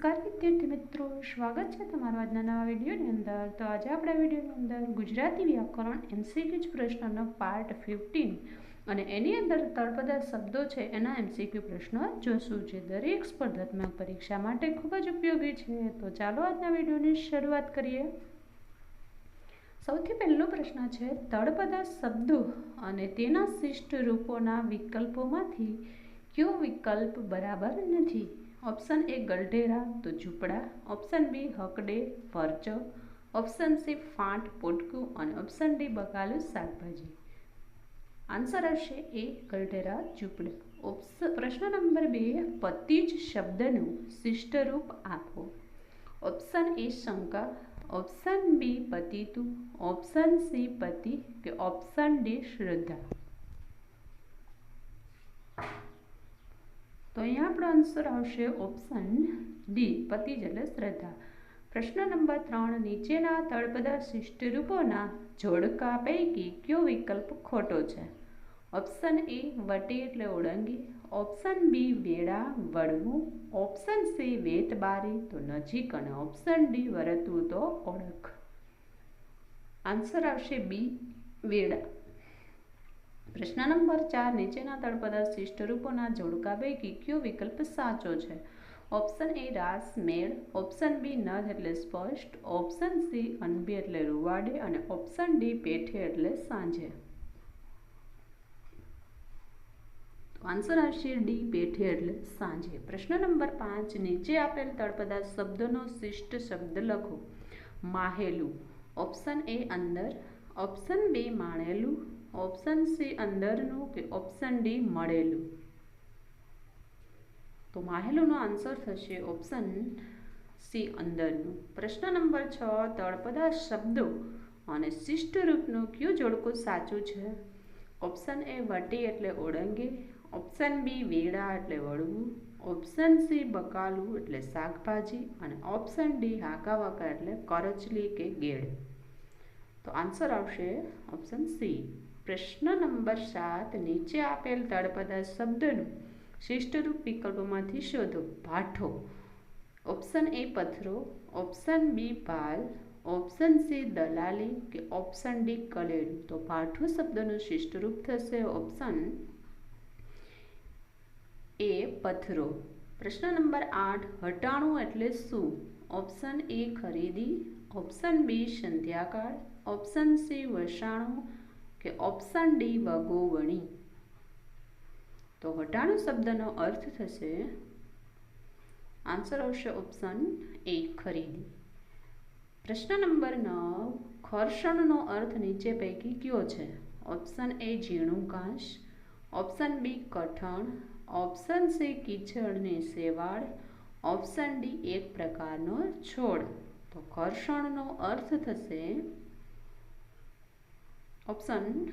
નમસ્કાર વિદ્યાર્થી મિત્રો, સ્વાગત છે તમારું આજના નવા વિડીયોની અંદર. તો આજે આપણા વિડીયોની અંદર ગુજરાતી વ્યાકરણ એમસીક્યુ પ્રશ્નનો પાર્ટ ફિફ્ટીન અને એની અંદર તળપદા શબ્દો છે, એના એમસીક્યુ પ્રશ્નો જોશું જે દરેક સ્પર્ધાત્મક પરીક્ષા માટે ખૂબ જ ઉપયોગી છે. તો ચાલો આજના વિડીયોની શરૂઆત કરીએ. સૌથી પહેલો પ્રશ્ન છે તળપદા શબ્દો અને તેના શિષ્ટ રૂપોના વિકલ્પોમાંથી કયો વિકલ્પ બરાબર નથી? ઓપ્શન એ ગલઢેરા તો ઝૂંપડા. ઓપ્શન બી હકડે પરચો ઓપ્શન સી ફાંટ, પોટકું. અને ઓપ્શન ડી બકાલું શાકભાજી. આન્સર હશે એ ગલઢેરા ઝૂંપડા. ઓપ્શન પ્રશ્ન નંબર બે પતિ જ શબ્દનું શિષ્ટ રૂપ આપો. ઓપ્શન એ શંકા. ઓપ્શન બી પતિતું. ઓપ્શન સી પતિ કે ઓપ્શન ડી શ્રદ્ધા. તો અહીંયા આપણો આન્સર આવશે ઓપ્શન ડી પતિજ એટલે શ્રદ્ધા. પ્રશ્ન નંબર ત્રણ, નીચેના તળપદા શિષ્ટ રૂપોના જોડકા પૈકી કયો વિકલ્પ ખોટો છે? ઓપ્શન એ વટે એટલે ઓળંગી. ઓપ્શન બી વેડા વળવું ઓપ્શન સી વેત બારી તો નજીક અને ઓપ્શન ડી વરતવું તો ઓળખ. આન્સર આવશે બી વેડા. પ્રશ્ન નંબર ચાર, નીચેના તળપદા શિષ્ટ રૂપોના જોડકા પૈકી કયો વિકલ્પ સાચો છે? ઓપ્શન એ રાસ, મેળ. ઓપ્શન બી નદ એટલે સ્પષ્ટ. ઓપ્શન સી અનબી એટલે રૂવાડે. અને ઓપ્શન ડી પેઠે એટલે સાંજે. આન્સર આવશે ડી પેઠે એટલે સાંજે. પ્રશ્ન નંબર પાંચ, નીચે આપેલ તળપદા શબ્દનો શિષ્ટ શબ્દ લખો. માહેલું. ઓપ્શન એ અંદર. ઓપ્શન બી, માણેલું. ઓપ્શન સી અંદરનું કે ઓપ્શન ડી મળેલું? તો માહેલુંનો આન્સર થશે ઓપ્શન સી અંદરનું. પ્રશ્ન નંબર છ, તળપદા શબ્દો અને શિષ્ટ રૂપનું કયું જોડકું સાચું છે? ઓપ્શન એ વટી એટલે ઓળંગે ઓપ્શન બી વેડા એટલે વળવું ઓપ્શન સી બકાલું એટલે શાકભાજી, અને ઓપ્શન ડી હાકા વાકા એટલે કરચલી કે ગેડ તો આન્સર આવશે ઓપ્શન સી પ્રશ્ન નંબર સાત, નીચે આપેલ તળપદા શબ્દનું શિષ્ટરૂપ વિકલ્પોમાંથી શોધો. ભાઠો. ઓપ્શન એ પથરો, ઓપ્શન બી પાલ, ઓપ્શન સી દલાલી કે ઓપ્શન ડી કલેડું. તો ભાઠો શબ્દનું શિષ્ટરૂપ થશે ઓપ્શન એ પથરો. પ્રશ્ન નંબર આઠ, હટાણું એટલે શું? ઓપ્શન એ ખરીદી, ઓપ્શન બી સંધ્યાકાળ, ઓપ્શન સી વસાણું કે ઓપ્શન ડી વગોવણી. તો હટાણું શબ્દનો અર્થ થશે આન્સર આવશે ઓપ્શન એ ખરીદી. પ્રશ્ન નંબર નવ ખર્ષણનો અર્થ નીચે પૈકી કયો છે? ઓપ્શન એ ઝીણું કાશ ઓપ્શન બી કઠણ ઓપ્શન સી કીચડને સેવાળ. ઓપ્શન ડી એક પ્રકારનો છોડ. તો ઘર્ષણનો અર્થ થશે ઓપ્શન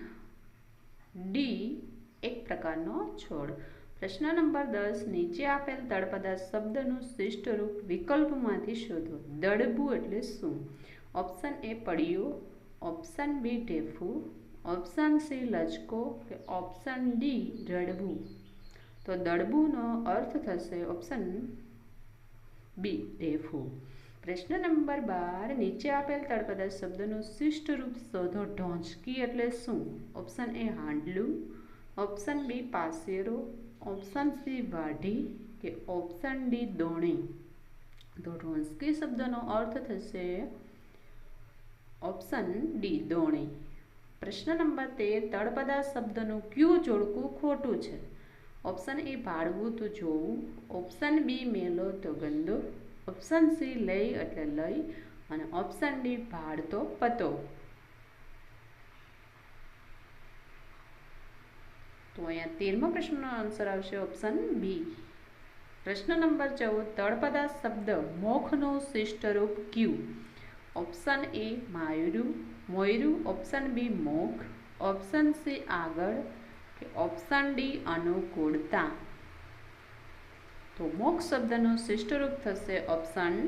ડી એક પ્રકારનો છોડ. પ્રશ્ન નંબર દસ, નીચે આપેલ તળપદા શબ્દનું શિષ્ટ રૂપ વિકલ્પમાંથી શોધો. દડબું એટલે શું? ઓપ્શન એ પડ્યો. ઓપ્શન બી ઢેફું. ઓપ્શન સી લચકો. કે ઓપ્શન ડી રડવું તો દડબુનો અર્થ થશે ઓપ્શન બી ઢેફું. પ્રશ્ન નંબર બાર, નીચે આપેલ તળપદા શબ્દનું શિષ્ટ રૂપ શોધો ઢોંચકી એટલે શું? ઓપ્શન એ હાંડલું. ઓપ્શન બી પાસેરો ઓપ્શન સી વાઢી કે ઓપ્શન ડી દોણી. તો ઢોંચકી શબ્દનો અર્થ થશે ઓપ્શન ડી દોણી. પ્રશ્ન નંબર તેર, તળપદા શબ્દનું ક્યુ જોડકું ખોટું છે? ઓપ્શન એ ભાડવું તો જોવું. ઓપ્શન બી મેલો તો ગંદો. ઓપ્શન સી લઈ એટલે લઈ અને ઓપ્શન ડી ભાડતો પતો. તો અહીંયા તેરમા પ્રશ્નનો આન્સર આવશે ઓપ્શન બી પ્રશ્ન નંબર ચૌદ, તળપદા શબ્દ મોખનો શિષ્ટરૂપ ક્યુ? ઓપ્શન એ માયુરું, મોયરું ઓપ્શન બી મોખ ઓપ્શન સી આગળ, કે ઓપ્શન ડી અનુકૂળતા? તો મોક્ષ શબ્દનું શિષ્ટરૂપ થશે ઓપ્શન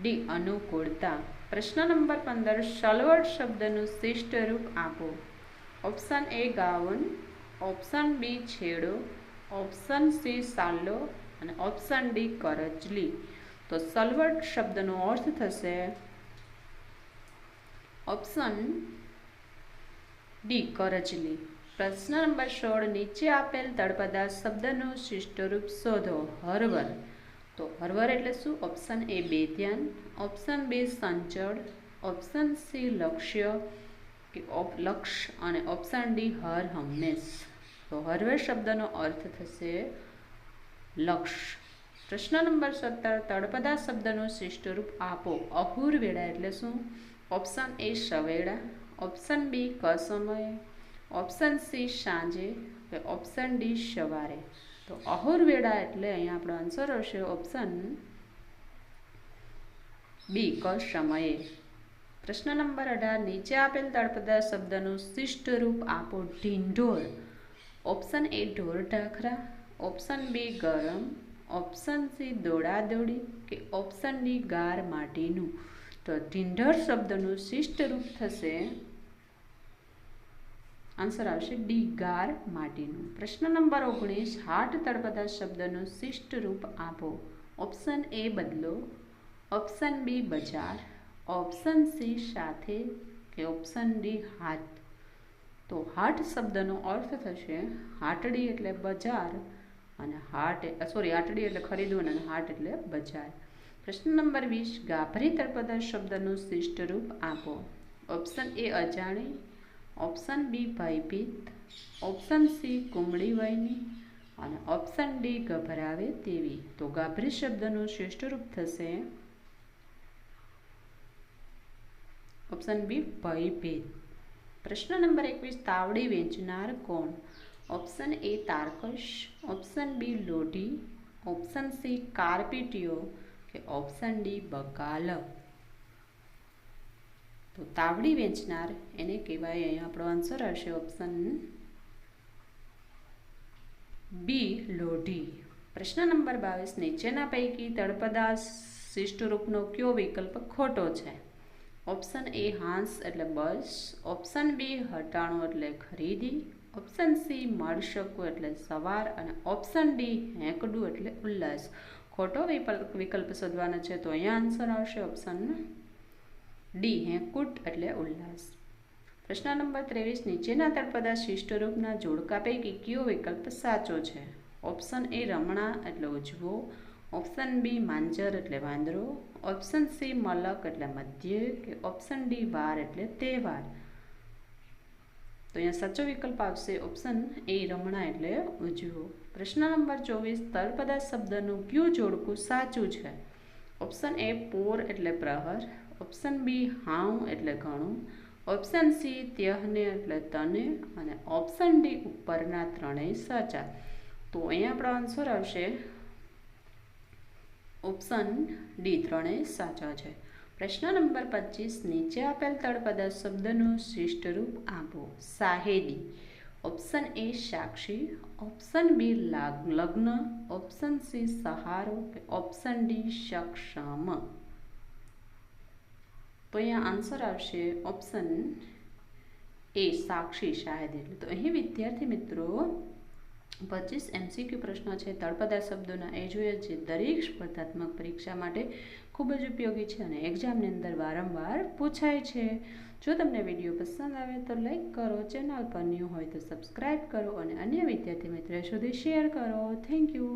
ડી અનુકૂળતા. પ્રશ્ન નંબર પંદર સલવડ શબ્દનું શિષ્ટરૂપ આપો. Option A gown. Option B છેડો. ઓપ્શન સી સાલ્લો. અને ઓપ્શન ડી કરજલી. તો સલવટ શબ્દનો અર્થ થશે ઓપ્શન ડી કરચલી પ્રશ્ન નંબર સોળ, નીચે આપેલ તળપદા શબ્દનું શિષ્ટરૂપ શોધો. હરવર. તો હરવર એટલે શું? ઓપ્શન એ બેધ્યાન. ઓપ્શન બી સંચળ. ઓપ્શન સી લક્ષ્ય. કે લક્ષ. અને ઓપ્શન ડી હર હંમેશ. તો હરવર શબ્દનો અર્થ થશે લક્ષ. પ્રશ્ન નંબર સત્તર, તળપદા શબ્દનું શિષ્ટરૂપ આપો. અહુર વેળા એટલે શું? ઓપ્શન એ સવેળા. ઓપ્શન બી ક સમયે ઓપ્શન સી સાંજે કે ઓપ્શન ડી સવારે. તો અહોરવેળા એટલે અહીંયા આપણો આન્સર હશે ઓપ્શન બી, ક, સમયે. પ્રશ્ન નંબર અઢાર, નીચે આપેલ તળપદા શબ્દનું શિષ્ટ રૂપ આપો ઢીંઢોર. ઓપ્શન એ ઢોર ઢાખરા, ઓપ્શન બી ગરમ, ઓપ્શન સી દોડાદોડી કે ઓપ્શન ડી ગાર માટીનું. તો ઢીંઢર શબ્દનું શિષ્ટ રૂપ થશે આન્સર આવશે ડી ગાર માટીનું. પ્રશ્ન નંબર ઓગણીસ હાટ તળપદા શબ્દનું શિષ્ટ રૂપ આપો. ઓપ્શન એ બદલો. ઓપ્શન બી બજાર. ઓપ્શન સી સાથે કે ઓપ્શન ડી હાટ તો હાટ શબ્દનો અર્થ થશે હાટડી એટલે બજાર અને હાટ સોરી હાટડી એટલે ખરીદવું અને હાટ એટલે બજાર. પ્રશ્ન નંબર વીસ, ગાભરી તળપદા શબ્દનું શિષ્ટ રૂપ આપો. ઓપ્શન એ અજાણી ઓપ્શન બી ભયભીત ઓપ્શન સી કુમળી વયની અને ઓપ્શન ડી ગભરાવે તેવી. તો ગાભરી શબ્દનું શ્રેષ્ઠ રૂપ થશે. ઓપ્શન બી ભયભીત પ્રશ્ન નંબર એકવીસ, તાવડી વેચનાર કોણ? ઓપ્શન એ તારકશ ઓપ્શન બી લોઢી ઓપ્શન સી કારપીટીઓ કે ઓપ્શન ડી બકાલ તો તાવડી વેચનાર, એને કહેવાય અહીંયા આપણો આન્સર હશે ઓપ્શન બી લોઢી. પ્રશ્ન નંબર બાવીસ, નીચેના પૈકી તળપદા શિષ્ટરૂપનો કયો વિકલ્પ ખોટો છે? ઓપ્શન એ હાંસ એટલે બસ. ઓપ્શન બી હટાણું એટલે ખરીદી. ઓપ્શન સી મળશકું એટલે સવાર. અને ઓપ્શન ડી હેંકડું એટલે ઉલ્લાસ. ખોટો વિકલ્પ શોધવાનો છે તો અહીંયા આન્સર આવશે ઓપ્શન ડી હેંકુટ એટલે ઉલ્લાસ. પ્રશ્ન નંબર ત્રેવીસ, નીચેના તળપદા શિષ્ટરૂપના જોડકા પૈકી કયો વિકલ્પ સાચો છે? ઓપ્શન એ રમણા એટલે ઉજવો, ઓપ્શન બી માંજર એટલે વાંદરો, ઓપ્શન સી મલક એટલે મધ્ય કે ઓપ્શન ડી વાર એટલે તહેવાર. તો અહીંયા સાચો વિકલ્પ આવશે ઓપ્શન એ રમણા એટલે ઉજવો. પ્રશ્ન નંબર ચોવીસ, તળપદા શબ્દનું કયું જોડકું સાચું છે? ઓપ્શન એ પોર એટલે પ્રહર ઓપ્શન બી હાઉ એટલે ઘણું. ઓપ્શન સી ત્યહને એટલે તને. અને ઓપ્શન ડી ઉપરના ત્રણેય સાચા. તો અહીંયા આપણો આન્સર આવશે. ઓપ્શન ડી ત્રણેય સાચા છે. પ્રશ્ન નંબર પચીસ, નીચે આપેલ તળપદા શબ્દનું શિષ્ટ રૂપ આપો. સાહેદી option A Sakshi. Option B લગ્ન. ઓપ્શન સી સહારો. ઓપ્શન ડી સક્ષમ. તો અહીંયા આન્સર આવશે ઓપ્શન એ સાક્ષી શાયદ એટલે તો અહીં વિદ્યાર્થી મિત્રો પચીસ એમસીક્યુ પ્રશ્નો છે તળપદા શબ્દોના એ જોઈએ જે દરેક સ્પર્ધાત્મક પરીક્ષા માટે ખૂબ જ ઉપયોગી છે અને એક્ઝામની અંદર વારંવાર પૂછાય છે જો તમને વીડિયો પસંદ આવે તો લાઈક કરો ચેનલ પર ન્યૂ હોય તો સબસ્ક્રાઈબ કરો અને અન્ય વિદ્યાર્થી મિત્રો સુધી શેર કરો થેન્ક યુ